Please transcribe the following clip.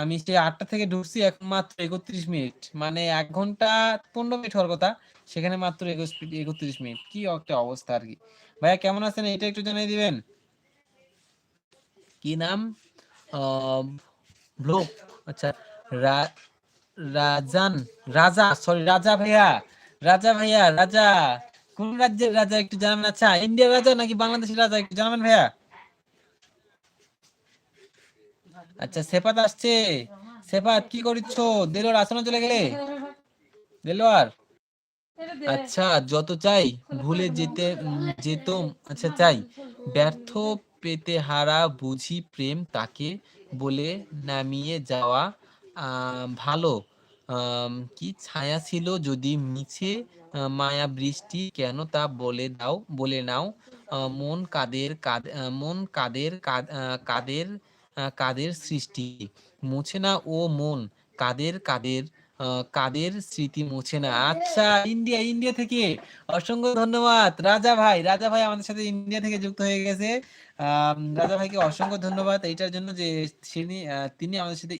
আমি সে আটটা থেকে ঢুকছি এখন মাত্র একত্রিশ মিনিট। মানে এক ঘণ্টা পনেরো মিনিট হওয়ার কথা, সেখানে মাত্র একত্রিশ মিনিট। কি একটা অবস্থা আর কি। ভাইয়া, কেমন আছেন? এটা একটু জানিয়ে দিবেন? কি নাম? আচ্ছা রাজান, রাজা সরি রাজা ভাইয়া রাজা ভাইয়া, রাজা। কোন রাজ্যের রাজা একটু জানাবেন আচ্ছা ইন্ডিয়ার রাজা নাকি বাংলাদেশের রাজা একটু জানাবেন ভাইয়া? আচ্ছা সেফাত আসছে। সেফাত, কি করিচ্ছ? দেলোয়ার, আসনে চলে গেলে? দেলোয়ার? আচ্ছা যত চাই, ভুলে যেতে যেত আচ্ছা চাই। ব্যর্থ পেতে হারা বুঝি প্রেম তাকে বলে নামিয়ে যাওয়া ভালো। কি ছায়া ছিল যদি মিছে মায়া বৃষ্টি, কেন তা বলে দাও, বলে নাও। মন কাদের কাদ মন কাদের কাদের কাদের সৃষ্টি? মুছে না ও মন, কাদের কাদের কাদের স্মৃতি মুছে না? আচ্ছা ইন্ডিয়া ইন্ডিয়া থেকে। অসংখ্য ধন্যবাদ। রাজা ভাই রাজা ভাই আমাদের সাথে ইন্ডিয়া থেকে যুক্ত হয়ে গেছে। রাজা ভাইকে অসংখ্য ধন্যবাদ। এইটার জন্য যে তিনি আমাদের সাথে